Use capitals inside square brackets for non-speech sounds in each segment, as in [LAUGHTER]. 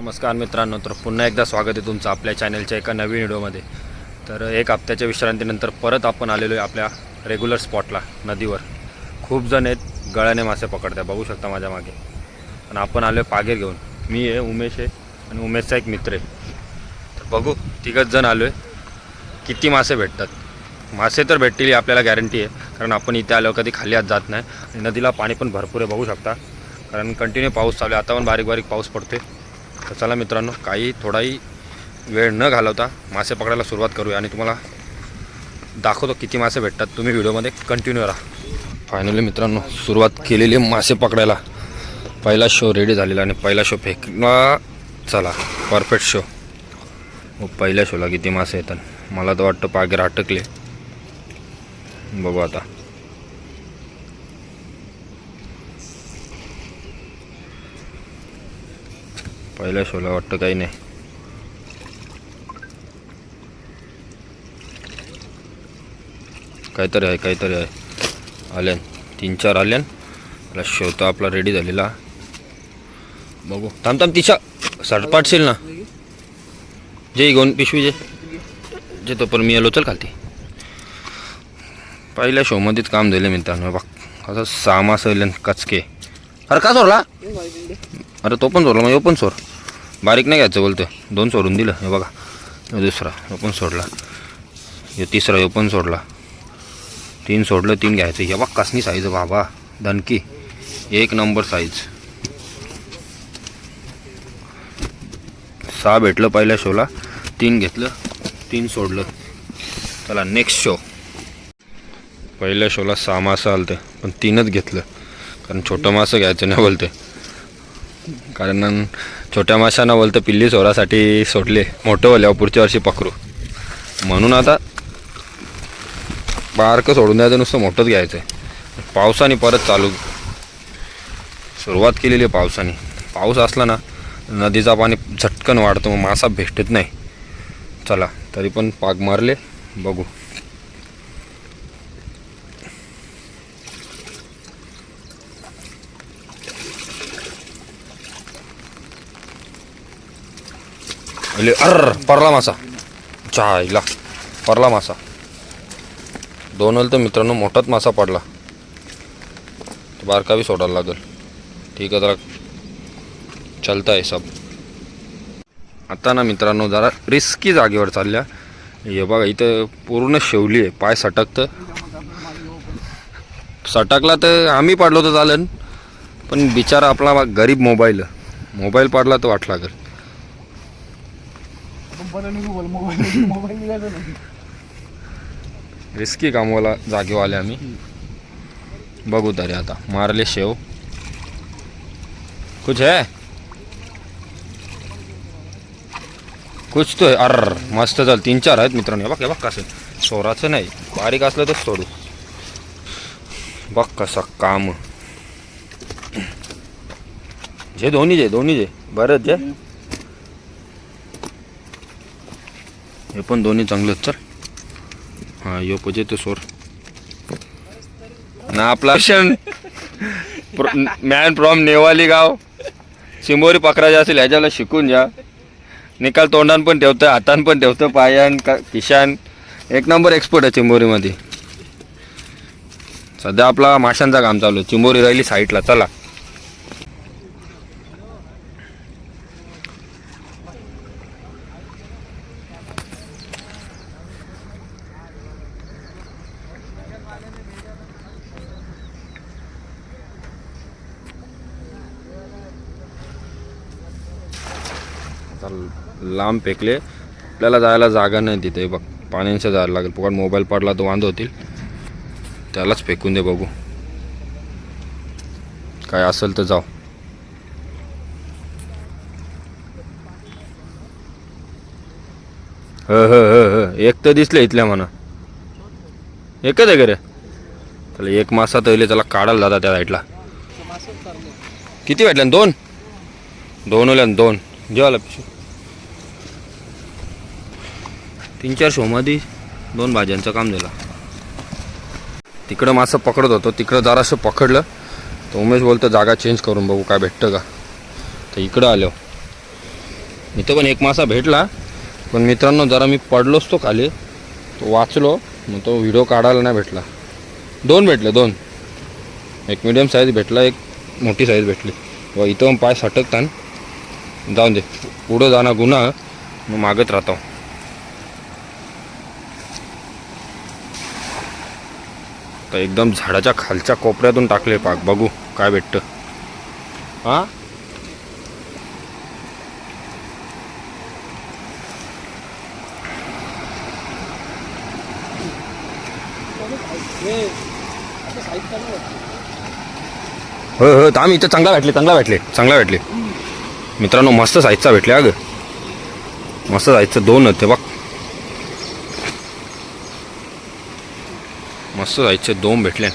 नमस्कार मित्रांनो तर पुन्हा एकदा स्वागत आहे तुमचं आपल्या चॅनलच्या एका नवीन व्हिडिओमध्ये. तर एक हप्त्याच्या विश्रांतीनंतर परत आपण आलेलो आहे आपल्या रेग्युलर स्पॉटला नदीवर. खूप जण आहेत गळ्याने मासे पकडतात बघू शकता माझ्या मागे. आणि आपण आलो आहे पागेर घेऊन. मी आहे उमेश आहे आणि उमेशचा एक मित्र आहे. तर बघू तिघच जण आलो आहे किती मासे भेटतात? मासे तर भेटतील ही आपल्याला गॅरंटी आहे. कारण आपण इथे आलो कधी खाली आत जात नाही. आणि नदीला पाणी पण भरपूर आहे बघू शकता. कारण कंटिन्यू पाऊस चालू आहे. आता पण बारीक बारीक पाऊस पडतो आहे तर चला मित्रांनो काही थोडाही वेळ न घालवता मासे पकडायला सुरुवात करूया आणि तुम्हाला दाखवतो किती मासे भेटतात. तुम्ही व्हिडिओमध्ये कंटिन्यू राहा. फायनली मित्रांनो सुरुवात केलेली मासे पकडायला. पहिला शो रेडी झालेला आणि पहिला शो फेकला चला परफेक्ट शो हो पहिल्या शोला किती मासे येतात. मला तर वाटतं पागेर अटकले. बघू आता. पहिल्या शोला वाटतं काही नाही. काहीतरी आहे काहीतरी आहे. आल्यान तीन चार आल्यान आपला शो तर आपला रेडी झालेला. बघू. थांब थांब तिच्या सडपाटशील ना. जे घेऊन पिशवी जे. जे तो पण मी आलो चल खालती. पहिल्या शोमध्येच काम झालं मित्रांनो बघ. असं सामा सैलन कचके. अरे का सोडला? अरे तो पण सोडला मग पण सोड. बारीक नाही घ्यायचं बोलतो दोन सोडून दिलं. हे बघा. दुसरा. हे पण सोडला. हे तिसरा हे पण सोडला. तीन सोडलं तीन घ्यायचं. हे बघ कसनी साईज बाबा. दणकी एक नंबर साईज सहा भेटलं पहिल्या शोला तीन घेतलं तीन सोडलं. चला नेक्स्ट शो पहिल्या शोला सहा मासं आलं पण तीनच घेतलं. कारण छोटं मासं घ्यायचं नाही बोलते कारण छोट्या माशांना बोलतं पिल्ली सोरासाठी सोडले. मोठं होल्यावर पुढच्या वर्षी पकडू. म्हणून आता बारकं सोडून द्यायचं नुसतं मोठंच घ्यायचं आहे पावसाने परत चालू. सुरुवात केलेली आहे पावसाने. पाऊस असला ना नदीचा पाणी झटकन वाढतो मग मासा भेटत नाही. चला तरी पण पाग मारले बघू. अरे अर परला मासा चायला परला मासा दोन तर मित्रांनो मोठाच मासा पडला. बारकावी सोडायला लागेल. ठीक आहे जरा चलता आहे सब. आता ना मित्रांनो जरा रिस्की जागेवर चालल्या. हे बघा इथं पूर्ण शेवली आहे. पाय सटकतं. सटकला तर आम्ही पाडलो तर चालेल. पण बिचारा आपला गरीब मोबाईल. मोबाईल पाडला तर वाट लागेल. रिस्की कामवाला जागेवर आले आम्ही. बघू तरी आता. मारले शेव. कुछ है? कुछ तो अर मस्त चाल. तीन चार आहेत मित्रांनो. बघ बघ कसं चोराचं नाही. बारीक असलं तर सोडू. बघ कसं काम. जे दोन्ही जे दोन्ही जे बरंच जे. हे पण दोन्ही चांगलंच सर हा यो पजे तो सोर. ना आपला मॅन फ्रॉम नेवाली गाव. चिंबोरी पकडायचे असेल ह्याच्याला शिकून जा. निकाल तोंडान पण ठेवतं हातान पण ठेवतं पायान का किशान एक नंबर एक्सपर्ट आहे चिंबोरीमध्ये. सध्या आपला माशांचा काम चालू आहे. चिंबोरी राहिली साईडला चला आता लांब फेकले. आपल्याला जायला जागा नाही तिथे. बघ पाण्याचं जायला लागेल. फुकट मोबाईल पडला तर वांद होतील. त्यालाच फेकून दे बघू. काय असेल तर जाऊ. ह ह ह एक तर दिसले इथल्या म्हणा. एकच आहे रे? त्याला एक मासा तहिले त्याला काढायला जाता त्या साईडला किती वाटल्या दोन? दोन ओल्या दोन. जेवायला पिशू तीन चार शोमध्ये दोन भाज्यांचं काम झालं तिकडं मासं पकडत होतो. तिकडं जरासं पकडलं. तर उमेश बोलतो जागा चेंज करून बघू काय भेटतं का? तर इकडं आलो. इथं पण एक मासा भेटला. पण मित्रांनो जरा मी पडलोच तो खाली. तो वाचलो. मग तो व्हिडिओ काढायला नाही भेटला. दोन भेटले दोन. एक मिडियम साईज भेटला एक मोठी साईज भेटली. व इथं पण पाय सटकतान. जाऊन दे. पुढं जाणं गुन्हा. मग मागत राहतो. तर एकदम झाडाच्या खालच्या कोपऱ्यातून टाकले पाक. बघू काय भेटतं. हां? होय हो आम्ही इथं चांगला भेटले चांगला भेटले चांगला भेटले. मित्रांनो मस्त साईजचा भेटले अगं. मस्त साईजचं दोन होते बघ. मस्त जायचे दोन भेटले.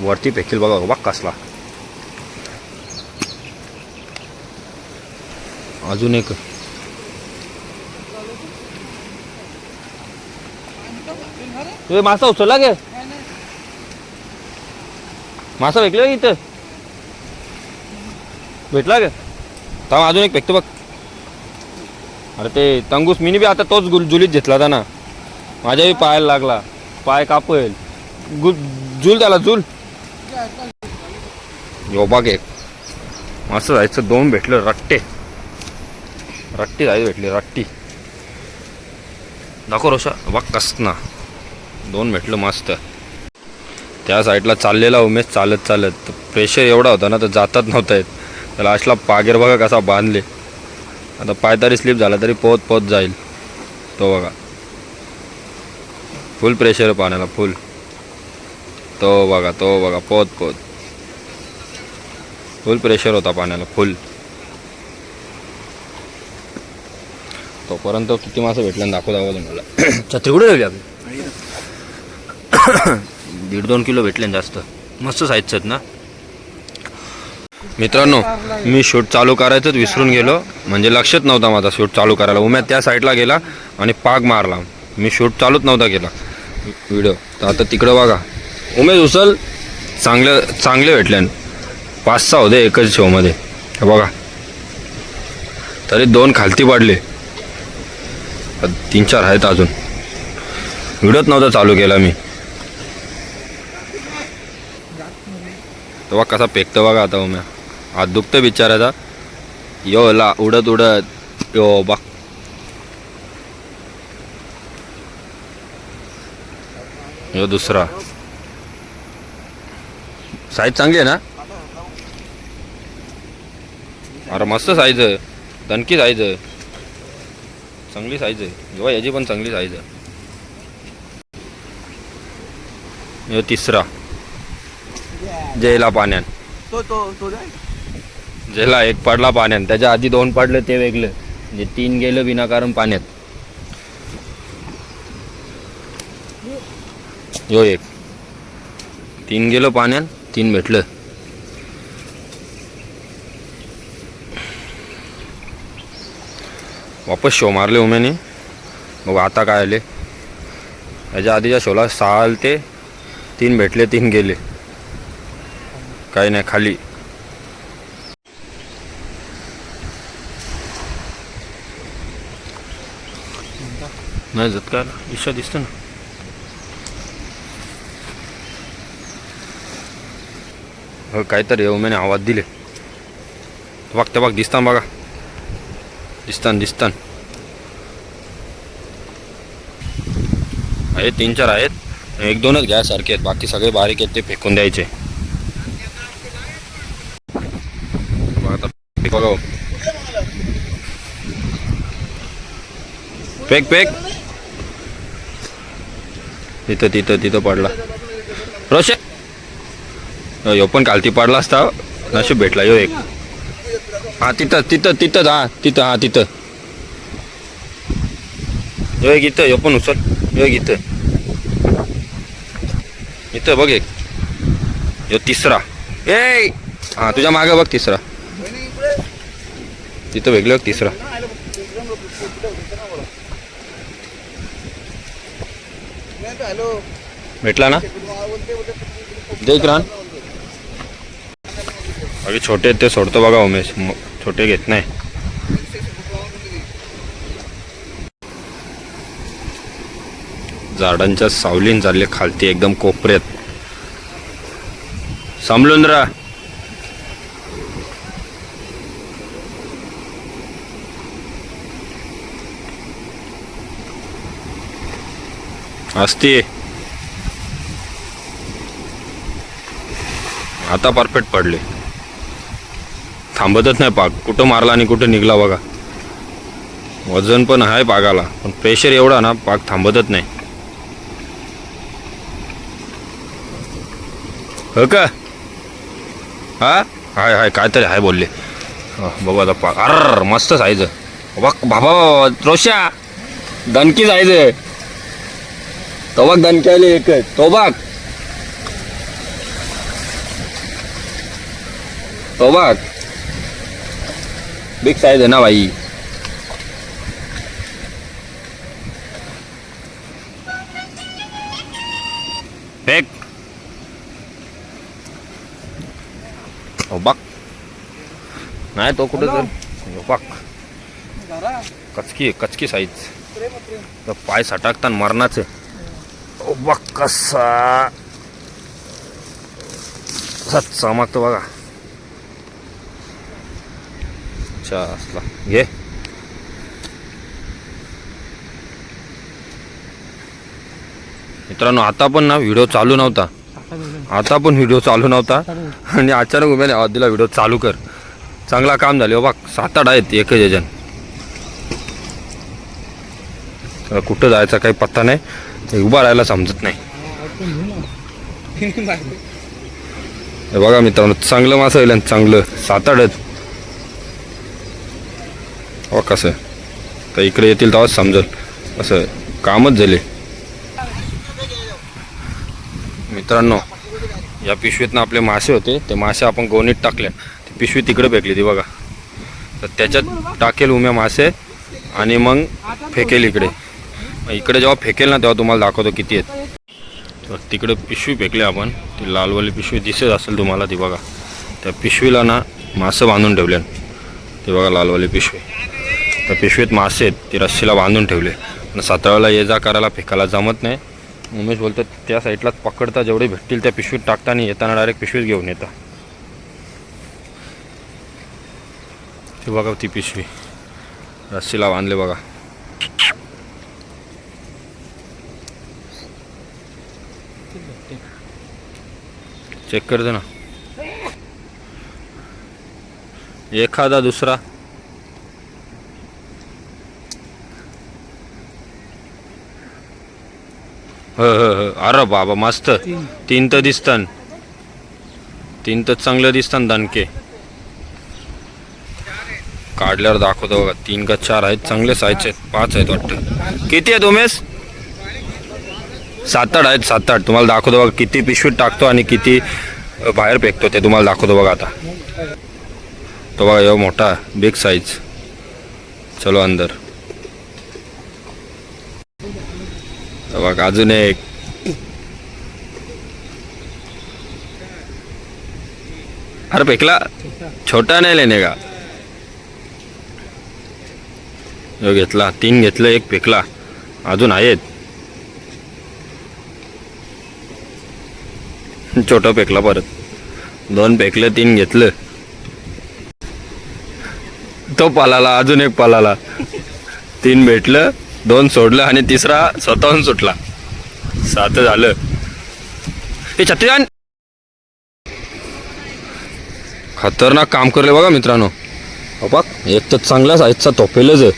वरती फेकील बघा बघ कसला. अजून एक. मासा उचलला गे? मासा भेटला का इथं? भेटला गे थांब अजून एक फेकतो बघ. अरे ते तंगूस मीनी बी आता तोच गुल जुलीत घेतला होता ना. माझ्याही पायाला लागला. पाय कापेल. गुल झुल त्याला झुल यो बघ एक. मस्त जायचं दोन भेटलं रट्टे. रट्टी जायचं भेटली रट्टी. दाखव रोशा. बघ कस ना दोन भेटलं मस्त. त्या साईडला चाललेला उमेश चालत चालत. प्रेशर एवढा होता ना तर जातात नव्हता येत. तर लास्टला पागेर बघा कसा बांधले. आता पाय तरी स्लिप झाला तरी पोत पोत जाईल. तो बघा. फुल प्रेशर आहे पाण्याला फुल तो बघा तो बघा पोत पोत फुल प्रेशर होता पाण्याला फुल तोपर्यंत किती मासं भेटलं दाखव दाखव तुम्हाला. [COUGHS] छत्री कुठे ठेवली आपली? [COUGHS] दीड दोन किलो भेटले जास्त. मस्त साईजचं आहेत ना. मित्रांनो मी शूट चालू करायचंच विसरून गेलो. म्हणजे लक्षात नव्हता माझा शूट चालू करायला. उम्यात त्या साईडला गेला आणि पाग मारला. मी शूट चालूच नव्हता केला. व्हिडिओ. तर आता तिकडं बघा. उमेश उचल चांगलं चांगले भेटले पाच सहा होते एकच शोमध्ये बघा. तरी दोन खालती पाडले. तीन चार आहेत अजून. व्हिडिओच नव्हता चालू केला मी. तेव्हा कसा पेकतो बघा आता उम्या. आज दुखतं बिचाराचा यो ला उडत उडत. यो बा यो दुसरा. साईज चांगली आहे ना? अरे मस्त साईज आहे. दणकी साईज आहे. चांगली साईज आहे. जेव्हा याची पण चांगली साईज आहे. यो तिसरा. जयला पाण्यात तो तो तो जाय. ज्याला एक पडला पाण्यात त्याच्या आधी दोन पडलं ते वेगळं. म्हणजे तीन गेलं विनाकारण पाण्यात. यो एक. तीन गेलं पाण्यात तीन भेटलं. वापस शो मारले उम्याने. मग आता काय आले. याच्या आधीच्या शोला सहा आलते तीन भेटले तीन गेले. काही नाही खाली. नाही जात काय इच्छा दिसतं ना. हो काहीतरी येऊ आवाज दिले. बघ ते बघ दिसतान बघा. दिसतान दिसतान. आहे तीन चार आहेत. एक दोनच घ्या सारखे आहेत. बाकी सगळे बारीक आहेत ते फेकून द्यायचे. बघा पेक पेक तिथं तिथं तिथं पडला. रोशे यो पण कालती पडला असता. नशीब भेटला यो एक. हा तिथं तिथं तिथं हा तिथं हा तिथं. यो एक इथं यो पण उचल. यो एक इथं. इथं बघ एक. यो तिसरा. ए! हा तुझ्या मागे बघ तिसरा. तिथं वेगळं बघ तिसरा. भेटला ना? देख रान. बाकी छोटे ते सोडतो बघा उमेश छोटे घेत नाही झाडांच्या सावलीन चालले खालती एकदम कोपऱ्यात. सांभलून राहा असती आता परफेक्ट पडले. थांबतच नाही पाक. कुठं मारला आणि कुठं निघला बघा. वजन पण आहे पागाला पण प्रेशर एवढा ना पाक थांबतच नाही. हो का? हा? हाय हाय काय तरी हाय बोलले. बाबा बघू आता पाक. अर मस्त जायचं बघ बाबा रोशा दणकी जायचं तो दणकी आली एक. तोबाक तोबाक बिग साईज आहे ना भाई? फेक बघ नाही तो कुठे तर बघ कचकी कचकी साईज पाय सटाकताना मरणाचे. ओ बघ कसा. कसा चमकतो बघा. अच्छा असला घे मित्रांनो आता पण ना व्हिडिओ चालू नव्हता. आता पण व्हिडिओ चालू नव्हता. आणि अचानक उभ्याने आवाज दिला व्हिडिओ चालू कर. चांगला काम झाले. बाबा सात आठ आहेत एकच एजन कुठं जायचा काही पत्ता नाही. ते उभा राहायला समजत नाही. बघा मित्रांनो चांगलं मासं येईल चांगलं सात आठ आहेत. हो कसं? तर इकडे येतील तेव्हाच समजल. असं कामच झाले. मित्रांनो या पिशवीतनं आपले मासे होते. ते मासे आपण गोणीत टाकले. ती पिशवी तिकडे फेकली ती बघा. तर त्याच्यात टाकेल उम्या मासे आणि मग फेकेल इकडे. इकडे जेव्हा फेकेल ना तेव्हा तुम्हाला दाखवतो किती आहेत. तर तिकडे पिशवी फेकली आपण. ती लालवाली पिशवी दिसत असेल तुम्हाला ती बघा. त्या पिशवीला ना मासं बांधून ठेवले. ते बघा लालवाली पिशवी. तर पिशवीत मासे आहेत ती रस्सीला बांधून ठेवले. पण साताळ्याला ये जा करायला फेकायला जमत नाही. उमेश बोलतो त्या साईडलाच पकडता जेवढे भेटतील त्या पिशवीत टाकता आणि येताना डायरेक्ट पिशवीत घेऊन येता. ते बघा ती पिशवी. रस्सीला बांधले बघा. चेक करतो ना. एखादा दुसरा ह ह ह अरे बाबा मस्त. तीन. तर दिसतात तीन तर चांगलं दिसतात दणके काढल्यावर दाखवतो बघा. तीन का चार आहेत. चांगले साईज आहेत. पाच आहेत वाटतं. किती आहेत उमेश? सात आठ आहेत सात आठ तुम्हाला दाखवतो बघा किती पिशवीत टाकतो आणि किती बाहेर फेकतो ते. तुम्हाला दाखवतो बघा आता. तो बघा एवढा मोठा बिग साईज चलो अंदर. बघ अजून एक. अरे फेकला छोटा नाही लेने का? जो घेतला तीन घेतलं एक फेकला अजून आहेत. छोटं फेकला परत. दोन फेकलं तीन घेतलं. तो पालाला अजून एक पालाला. तीन भेटलं. दोन सोडलं आणि तिसरा स्वतःहून सुटला. सात झालं. हे छत्तीदान खतरनाक काम करले बघा मित्रांनो. हो एक तर चांगला साईजचा तोपेलच आहे.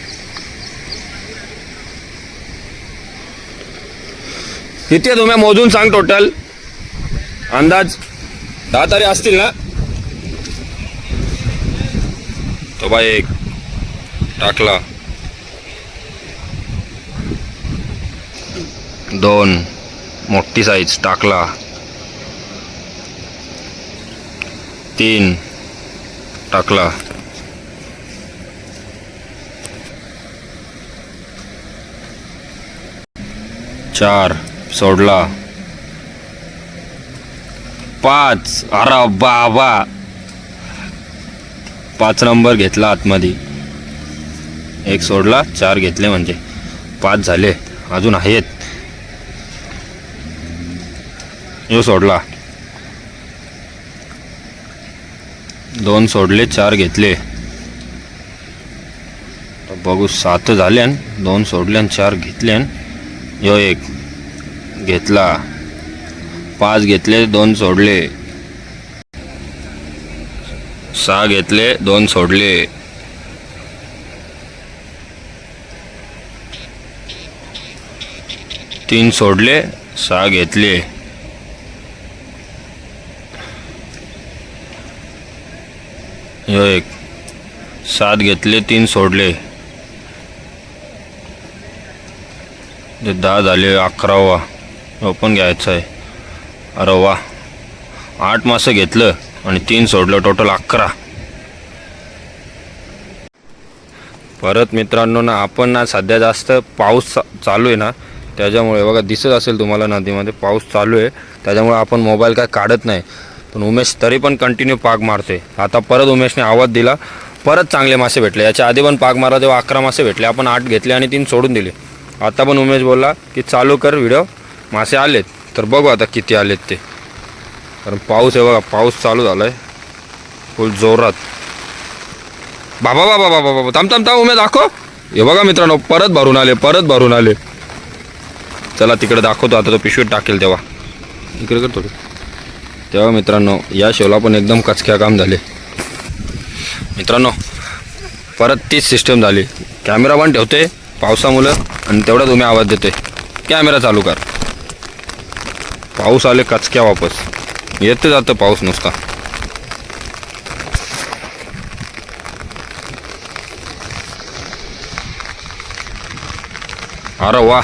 किती आहे तुम्ही मोजून सांग टोटल अंदाज दहा तारे असतील ना? तो बाय एक टाकला. दोन मोठी साईज टाकला. तीन टाकला. चार सोडला. पाच अरे बाबा. पाच नंबर घेतला आतमध्ये. एक सोडला चार घेतले म्हणजे. पाच झाले. अजून आहेत. यो सोडला. दोन सोडले चार घेतले. बघू सात झाले दोन सोडले आणि चार घेतले यो एक घेतला. पाच घेतले दोन सोडले. सहा घेतले दोन सोडले. तीन सोडले सहा घेतले. ह्यो एक सात घेतले तीन सोडले. ते दहा झाले अकरावा हो पण घ्यायचं आहे. अरे वा. आठ मासं घेतलं आणि तीन सोडलं टोटल अकरा. परत मित्रांनो ना आपण ना सध्या जास्त पाऊस चा- चालू आहे ना त्याच्यामुळे बघा दिसत असेल तुम्हाला नदीमध्ये पाऊस चालू आहे. त्याच्यामुळे आपण मोबाईल काय काढत नाही. पण उमेश तरी पण कंटिन्यू पाग मारतोय. आता परत उमेशने आवाज दिला परत चांगले मासे भेटले. याच्या आधी पण पाग मारा तेव्हा अकरा मासे भेटले. आपण आठ घेतले आणि तीन सोडून दिले. आता पण उमेश बोलला की चालू कर व्हिडिओ मासे आलेत. तर बघू आता किती आलेत ते. कारण पाऊस आहे बघा पाऊस चालू झाला आहे फुल जोरात. बाबा बाबा बाबा बाबा थांब थांब थांब उमेश दाखव. हे बघा मित्रांनो परत भरून आले परत भरून आले. चला तिकडे दाखवतो. आता तो पिशवीत टाकेल तेव्हा. इकडे करतो थोडी तेव्हा मित्रांनो या शोला पण एकदम कचक्या काम झाले. मित्रांनो परत तीच सिस्टम झाली. कॅमेरा पण ठेवते पावसामुळं आणि तेवढा तुम्ही आवाज देते. कॅमेरा चालू कर. पाऊस आले कचक्या वापस. येते जातं पाऊस नुसता. अरे वा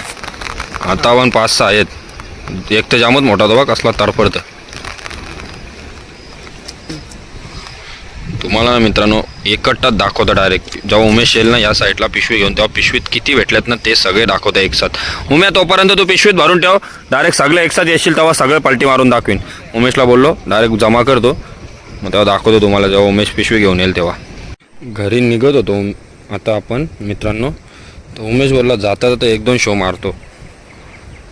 आता पण पाच सहा आहेत. एक तर जामच मोठा तो बा कसला तडफडतं. तुम्हाला ना मित्रांनो एकट्टाच दाखवतं डायरेक्ट जेव्हा उमेश येईल ना या साईडला पिशवी घेऊन तेव्हा पिशवीत किती भेटल्यात ना ते सगळे दाखवता एकसाथ उम्या तोपर्यंत तू पिशवीत भरून ठेव. डायरेक्ट सगळे एकसाथ येशील तेव्हा सगळे पलटी मारून दाखवीन. उमेशला बोललो डायरेक्ट जमा करतो. मग तेव्हा दाखवतो तुम्हाला जेव्हा उमेश पिशवी घेऊन येईल तेव्हा. घरी निघत होतो. आता आपण मित्रांनो तर उमेश बोलला जाता जाता एक दोन शो मारतो.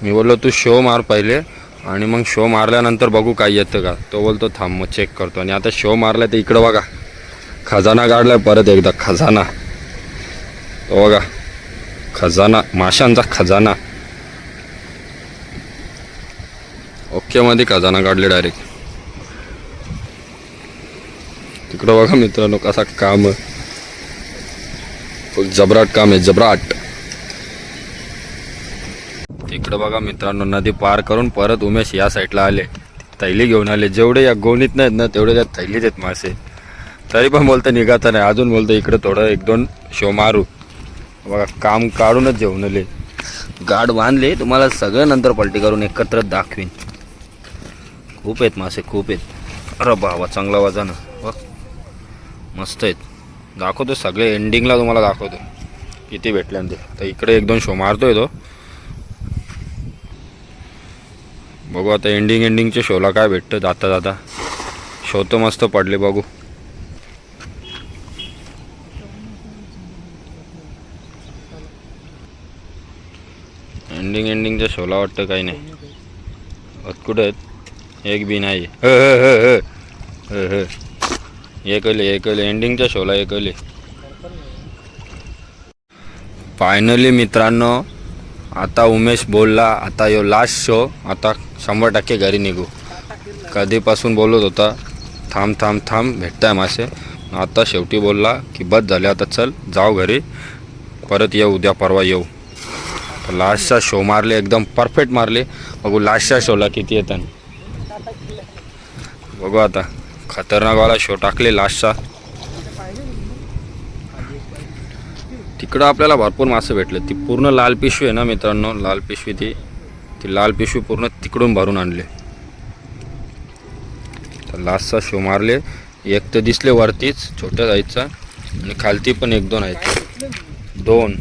मी बोललो तू शो मार पहिले आणि मग शो मारल्यानंतर बघू काय येतं का? तो बोलतो थांब मग चेक करतो. आणि आता शो मारला तर इकडं बघा. खजाना काढलाय परत एकदा खजाना. तो बघा खजाना माशांचा खजाना. ओके मध्ये खजाना काढले डायरेक्ट तिकडं बघा मित्रांनो कसा काम फुल जबराट काम आहे जबराट. इकडं बघा मित्रांनो नदी पार करून परत उमेश या साईडला आले. थैली घेऊन आले. जेवढे या गोणीत नाहीत ना तेवढे त्या थैलीत आहेत मासे. तरी पण बोलतं निघाता नाही. अजून बोलतं इकडं थोडं एक दोन शो मारू. बघा काम काढूनच जेवण आले. गाड बांधले तुम्हाला सगळं नंतर पलटी करून एकत्र दाखवीन. खूप आहेत मासे खूप आहेत. अरे बाबा चांगला वजन बघ. मस्त आहेत. दाखवतो सगळे एंडिंगला तुम्हाला दाखवतो किती भेटल्यानंतर तर इकडे एक दोन शो मारतोय तो. बघू आता एंडिंग एंडिंगच्या शोला काय भेटतं जाता जाता शो तर मस्त पडले बघू. एंडिंग एंडिंगच्या शोला वाटतं काही नाही. अत कुठं आहेत? एक बी नाही. एकले एकले. एंडिंगच्या शोला एकले फायनली मित्रांनो आता उमेश बोलला आता यो लास्ट शो आता शंभर टक्के घरी निघू. कधीपासून बोलत होता? थांब थांब थांब भेटताय मासे. आता शेवटी बोलला की बस झाले आता चल जाऊ घरी. परत येऊ उद्या परवा येऊ. तर लास्टचा शो मारले एकदम परफेक्ट मारले. बघू लास्टच्या शोला किती येतात. बघू आता. खतरनाकवाला शो टाकले लास्टचा तिकडं आपल्याला भरपूर मासे भेटले. ती पूर्ण लाल पिशवी आहे ना मित्रांनो? लाल पिशवी ती. ती लाल पिशवी पूर्ण तिकडून भरून आणले. तर लास्टचा शो मारले. एक तर दिसले वरतीच छोट्या जायचा आणि खालती पण एक दोन आहेत. दोन.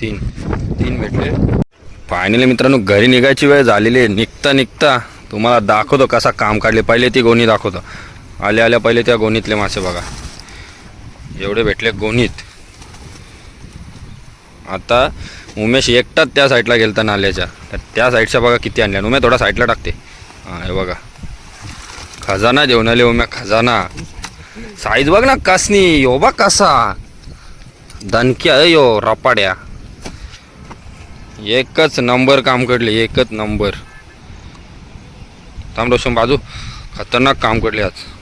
तीन तीन भेटले. फायनली मित्रांनो घरी निघायची वेळ झालेली आहे. निघता निघता. तुम्हाला दाखवतो कसा काम काढले. पहिले ती गोणी दाखवतो. आल्या आल्या पहिले त्या गोणीतले मासे बघा. एवढे भेटले गोणीत. आता उमेश एकटाच त्या साईडला गेलता नाल्याच्या. तर त्या साईडच्या बघा किती आणल्या. उमेश थोडा साईडला टाकते. हां हे बघा. खजाना देऊन आले उम्या खजाना. साईज बघ ना कसनी. यो बा कसा. दणक्या यो रपाड्या. एकच नंबर काम कडले एकच नंबर. थांब रोशन बाजू. खतरनाक काम कडले आज.